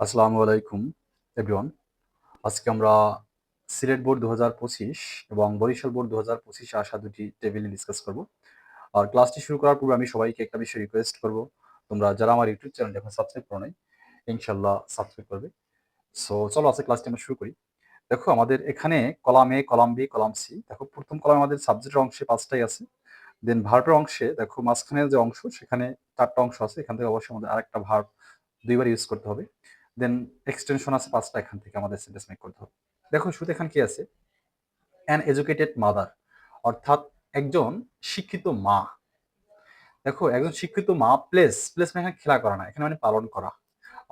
আসসালামু আলাইকুম এভরিওয়ান আজকে আমরা সিলেট বোর্ড দু হাজার পঁচিশ এবং বরিশাল বোর্ড দু হাজার পঁচিশে আসা দুটি টেবিল ডিসকাস করব। আর ক্লাসটি শুরু করার পূর্বে আমি সবাইকে একটা বিষয় রিকোয়েস্ট করব। তোমরা যারা আমার ইউটিউব চ্যানেলটি এখন সাবস্ক্রাইব করো নাই ইনশাল্লাহ সাবস্ক্রাইব করবে। সো চলো আজকে ক্লাসটি আমরা শুরু করি। দেখো, আমাদের এখানে column A column B column C দেখো, প্রথম কলামে আমাদের সাবজেক্টের অংশে পাঁচটাই আছে। দেন ভার্বের অংশে দেখো, মাঝখানের যে অংশ, সেখানে চারটা অংশ আছে। এখান থেকে অবশ্যই আমাদের আরেকটা ভার্ব দুইবার ইউজ করতে হবে। দেন এক্সটেনশন আছে পাঁচটা এখান থেকে আমাদের সেন্টেন্স মেক করতে হবে। দেখো শুরুতে এখানে কি আছে? অ্যান এডুকেটেড মাদার অর্থাৎ একজন শিক্ষিত মা। দেখো, একজন শিক্ষিত মা প্লেস প্লেস মানে খেলা করা না, এখানে মানে পালন করা।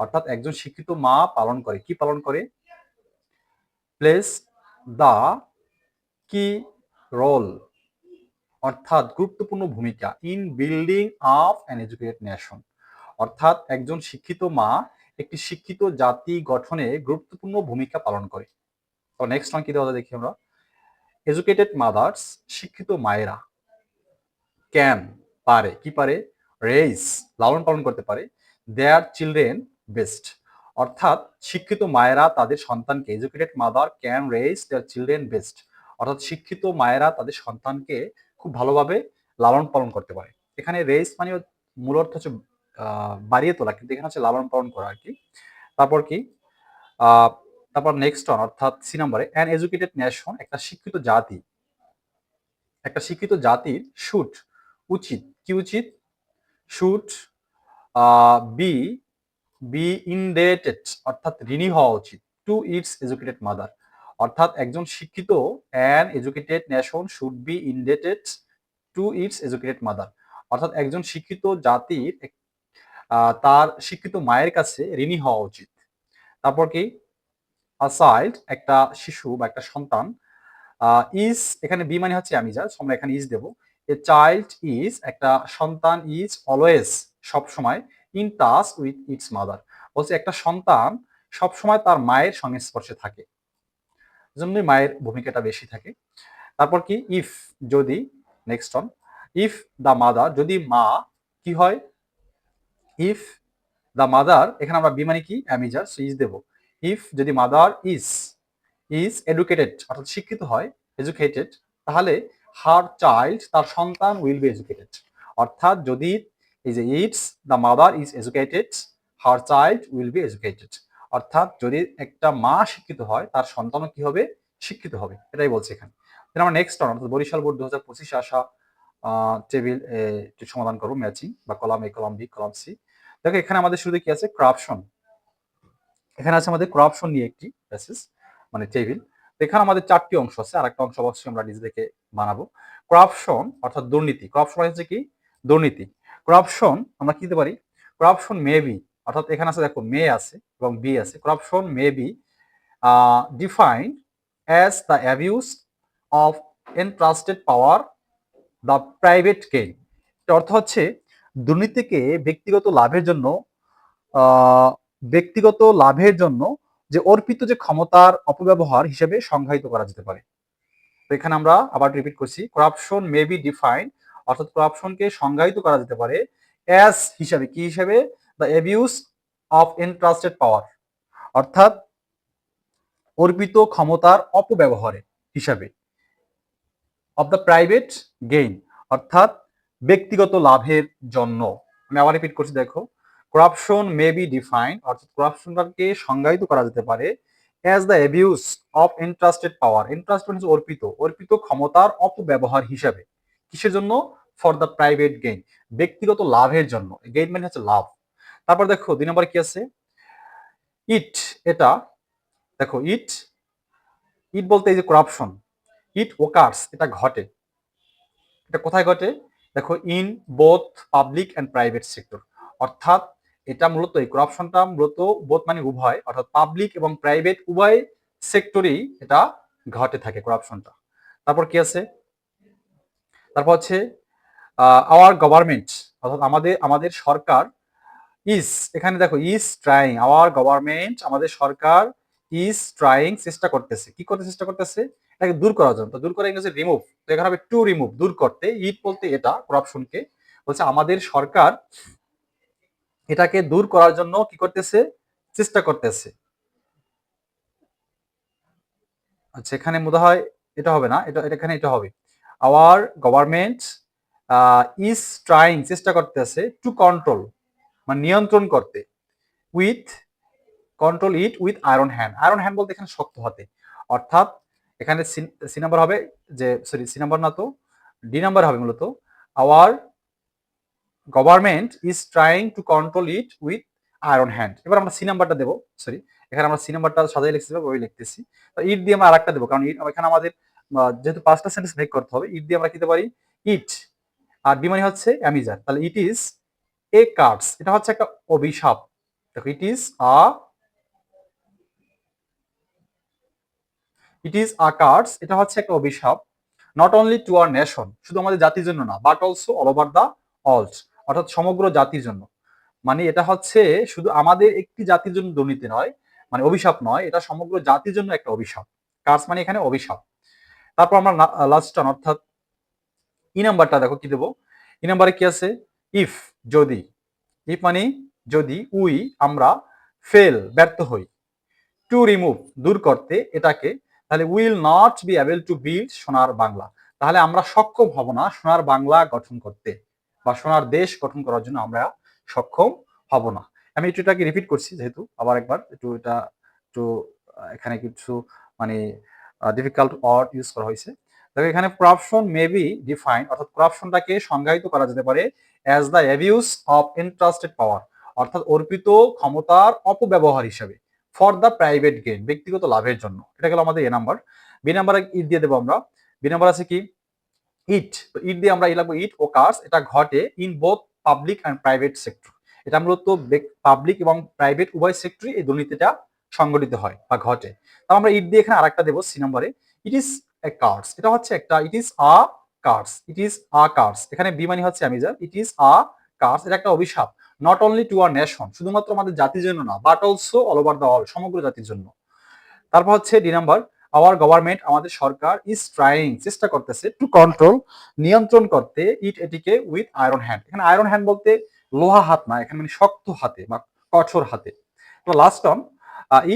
অর্থাৎ একজন শিক্ষিত মা পালন করে। কি পালন করে? প্লেস দা কি রোল অর্থাৎ গুরুত্বপূর্ণ ভূমিকা in building up an educated nation অর্থাৎ একজন শিক্ষিত মা একটি শিক্ষিত জাতি গঠনে গুরুত্বপূর্ণ ভূমিকা পালন করে। তো নেক্সট ওয়ান কি দেওয়া দেখি আমরা। এডুকেটেড মাদার্স শিক্ষিত মায়েরা। ক্যান পারে, কি পারে? রেইস লালন পালন করতে পারে। দেয়ার চিলড্রেন বেস্ট অর্থাৎ শিক্ষিত মায়েরা তাদের সন্তানকে educated mother can raise their children best অর্থাৎ শিক্ষিত মায়েরা তাদের সন্তানকে খুব ভালোভাবে লালন পালন করতে পারে। এখানে রেইস মানে মূল অর্থ হচ্ছে বাড়িয়ে তোলা, কিন্তু এখানে হচ্ছে লালন পালন করা আর কি। তারপর কি? তারপর নেক্সট অন অর্থাৎ সি নাম্বারে অ্যান এডুকেটেড নেশন একটা শিক্ষিত জাতি। একটা শিক্ষিত জাতির শুট উচিত। কি উচিত? শুট বি বি ইনডেটেড অর্থাৎ ঋণী হওয়া উচিত টু ইটস এডুকেটেড মাদার অর্থাৎ একজন শিক্ষিত an educated nation should be indebted to its educated mother অর্থাৎ একজন শিক্ষিত জাতির তার শিক্ষিত মায়ের কাছে ঋণী হওয়া উচিত। তারপর কি? চাইল্ড একটা শিশু বা একটা সন্তান ইজ এখানে বি মানে হচ্ছে আমি যা আমরা এখানে ইজ দেব। এ চাইল্ড ইজ একটা সন্তান ইজ অলওয়েজ সব সময় in touch with its mother বলছে একটা সন্তান সব সময় তার মায়ের সংস্পর্শে থাকে। জন্যই মায়ের ভূমিকাটা বেশি থাকে। তারপর কি? ইফ যদি next on if the mother যদি মা, কি হয়? ইফ দ্য মাদার এখানে আমরা বি মানে কি? অ্যামিজার ইজ দেব। ইফ যদি মাদার ইজ ইজ এডুকেটেড অর্থাৎ শিক্ষিত হয় এডুকেটেড তাহলে হার চাইল্ড তার সন্তান উইল বি এডুকেটেড অর্থাৎ যদি এই যে it's the mother is educated her child will be educated অর্থাৎ যদি একটা মা শিক্ষিত হয়, তার সন্তানও কি হবে? শিক্ষিত হবে। এটাই বলছে এখানে। আমরা নেক্সট টার্ন অর্থাৎ বরিশাল বোর্ড দু হাজার পঁচিশে আসা টেবিল সমাধান করব ম্যাচিং বা column A column B column C দেখো, এখানে আমাদের শুরুতে কি আছে? ক্রাপশন এখানে আছে আমাদের ক্রাপশন নিয়ে একটি প্যাসেজ মানে টেবিল এখানে আমাদের চারটি অংশ আছে আর একটা অংশ অবশ্যই আমরা নিজে থেকে বানাবো। ক্রাপশন অর্থাৎ দুর্নীতি। ক্রাপশন হচ্ছে কি? দুর্নীতি। ক্রাপশন আমরা কি দিতে পারি? ক্রাপশন মে বি অর্থাৎ এখানে আছে দেখো মে আছে এবং বি আছে। Corruption may be defined as the abuse of entrusted power the private gain অর্থ হচ্ছে দুর্নীতিকে ব্যক্তিগত লাভের জন্য ব্যক্তিগত লাভের জন্য যে অর্পিত যে ক্ষমতার অপব্যবহার হিসেবে সংজ্ঞায়িত করা যেতে পারে। তো এখানে আমরা আবার রিপিট করছি করাপশন মে বি ডিফাইন্ড অর্থাৎ করাপশনকে সংজ্ঞায়িত করা যেতে পারে অ্যাস হিসাবে, কি হিসাবে? The abuse of entrusted power অর্থাৎ অর্পিত ক্ষমতার অপব্যবহারে হিসাবে। অফ দ্য প্রাইভেট গেইন অর্থাৎ ব্যক্তিগত লাভের জন্য। আমি আবার রিপিট করছি, দেখো। করাপশন মে বি ডিফাইন্ড অর্থাৎ করাপশনটাকে সংজ্ঞায়িত করা যেতে পারে as the abuse of interested power interest হচ্ছে অর্পিত। অর্পিত ক্ষমতার অপব্যবহার হিসাবে। কিসের জন্য? ফর দ্য প্রাইভেট গেইন ব্যক্তিগত লাভের জন্য। গেইন মানে হচ্ছে লাভ। তারপর দেখো, দুই নম্বরে কি আছে? ইট এটা। দেখো ইট ইট বলতে এই যে করাপশন ইট ওকার্স এটা ঘটে। এটা কোথায় ঘটে? দেখো in both public and private sector অর্থাৎ এটা মূলত এই করাপশনটা মূলত বোধ মানে উভয়, অর্থাৎ পাবলিক এবং প্রাইভেট উভয় সেক্টরেই এটা ঘটে থাকে করাপশনটা তারপর কি আছে? তারপর হচ্ছে আওয়ার গভর্নমেন্ট অর্থাৎ আমাদের আমাদের সরকার ইজ এখানে দেখো ইজ ট্রাইং আওয়ার গভর্নমেন্ট আমাদের সরকার ইজ ট্রাইং চেষ্টা করতেছে। কি করতে চেষ্টা করতেছে? এটাকে দূর করার জন্য। দূর করে ইংরেজি রিমুভ তো এখানে হবে টু রিমুভ দূর করতে। ইট বলতে এটা করাপশনকে বলছে আমাদের সরকার এটাকে দূর করার জন্য কি করতেছে? চেষ্টা করতেছে। আচ্ছা এখানে মনে হয় এটা হবে না, এটা, এখানে এটা হবে। আওয়ার গভর্নমেন্ট ইজ ট্রাইং চেষ্টা করতেছে টু কন্ট্রোল মানে নিয়ন্ত্রণ করতে। With control it with iron hand iron hand বলতে এখানে শক্ত হাতে। অর্থাৎ এখানে সি নাম্বার হবে যে সরি সি নাম্বার না তো ডি নাম্বার হবে মূলত। Our government is trying to control it with iron hand এবার আমরা সি নাম্বারটা দেবো সরি এখানে আমরা সি নাম্বারটা সাজাই হবে ওই লিখতেছি। ইট দিয়ে আমরা আরেকটা দেবো, কারণ ইট এখানে আমাদের যেহেতু পাঁচটা সেন্টেন্স মেক করতে হবে ইট দিয়ে আমরা কিতে পারি? ইট আর বি মানে হচ্ছে অ্যামিজার। তাহলে ইট ইজ এ কার্ডস এটা হচ্ছে একটা অভিশাপ। দেখো it is a it is a cards এটা হচ্ছে একটা অভিশাপ। Not only to our nation শুধু আমাদের জাতির জন্য না but also all over the অলস অর্থাৎ সমগ্র জাতির জন্য। মানে এটা হচ্ছে শুধু আমাদের একটি জাতির জন্য দুর্নীতি নয় মানে অভিশাপ নয়, এটা সমগ্র জাতির জন্য একটা অভিশাপ। কার্স মানে এখানে অভিশাপ। তারপর আমরা লাস্ট টান অর্থাৎ ই নাম্বারটা দেখো কি দেবো? ই নাম্বারে কি আছে? ইফ যদি। ইফ মানে যদি, উই, আমরা ফেল ব্যর্থ হই। টু রিমুভ দূর করতে এটাকে তাহলে will not be able to build Sonar Bangla. তাহলে আমরা সক্ষম হব না সোনার বাংলা গঠন করতে বা সোনার দেশ গঠন করার জন্য আমরা সক্ষম হব না। আমি একটু এটাকে রিপিট করছি যেহেতু, আবার একবার একটু এটা একটু এখানে কিছু মানে ডিফিকাল্ট ওয়ার্ড ইউজ করা হয়েছে। দেখো এখানে করাপশন মে বি ডিফাইন অর্থাৎ করাপশনটাকে সংজ্ঞায়িত করা যেতে পারে as the abuse of interested power অর্থাৎ অর্পিত ক্ষমতার অপব্যবহার হিসাবে। ফর দ্য প্রাইভেট গেইন ব্যক্তিগত লাভের জন্য। এটা গেল আমাদের A number B number it দিয়ে দেবো আমরা। বি নাম্বার আছে কি? ইট তো ইট দিয়ে আমরা ই লাগবো ইট ও কার্স এটা ঘটে in both public and private sector এটা মূলত পাবলিক এবং প্রাইভেট উভয় সেক্টরে এই দুর্নীতিটা সংগঠিত হয় বা ঘটে। তো আমরা ইট দিয়ে এখানে আরেকটা দেবো সি নম্বরে ইট ইজ এ কার্স এটা হচ্ছে একটা it is a curse it is a curse এখানে বি মানে হচ্ছে অ্যামিজার ইট ইজ আ কার্স এটা একটা অভিশাপ। Not only to our nation শুধুমাত্র আমাদের জাতির জন্য না but also all over the all সমগ্র জাতির জন্য। তারপর হচ্ছে ডি নাম্বার আওয়ার গভর্নমেন্ট আমাদের সরকার ইজ ট্রাইং চেষ্টা করতেছে টু কন্ট্রোল নিয়ন্ত্রণ করতে ইট এটিকে উইথ আয়রন হ্যান্ড এখানে আয়রন হ্যান্ড বলতে লোহা হাত না, এখানে মানে শক্ত হাতে বা কঠোর হাতে। লাস্ট অন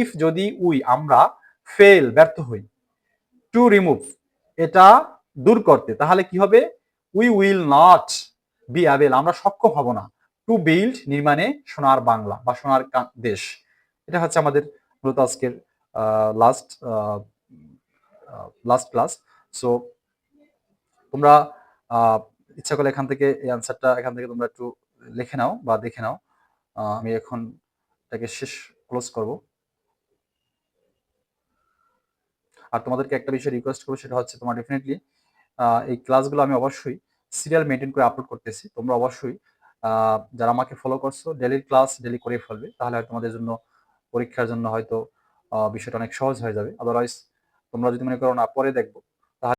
ইফ যদি উই আমরা ফেল ব্যর্থ হই টু রিমুভ এটা দূর করতে, তাহলে কি হবে? We will not be able আমরা সক্ষম হব না। টু বিল্ড নির্মাণে সোনার বাংলা বা সোনার দেশ। এটা হচ্ছে আমাদের মূলত আজকের লাস্ট লাস্ট ক্লাস সো তোমরা ইচ্ছা করলে এখান থেকে এই আনসারটা এখান থেকে তোমরা একটু লিখে নাও বা দেখে নাও। আমি এখন এটাকে শেষ ক্লোজ করব। আর তোমাদেরকে একটা বিষয় রিকোয়েস্ট করব, সেটা হচ্ছে তোমার ডেফিনেটলি এই ক্লাসগুলো আমি অবশ্যই সিরিয়াল মেনটেন করে আপলোড করতেছি। তোমরা অবশ্যই যারা আমাকে ফলো করছ ডেলি ক্লাস ডেলি করে ফেলবে, তাহলে হয়তো তোমাদের জন্য পরীক্ষার জন্য হয়তো বিষয়টা অনেক সহজ হয়ে যাবে। আদারওয়াইজ তোমরা যদি মনে করো না, পরে দেখব।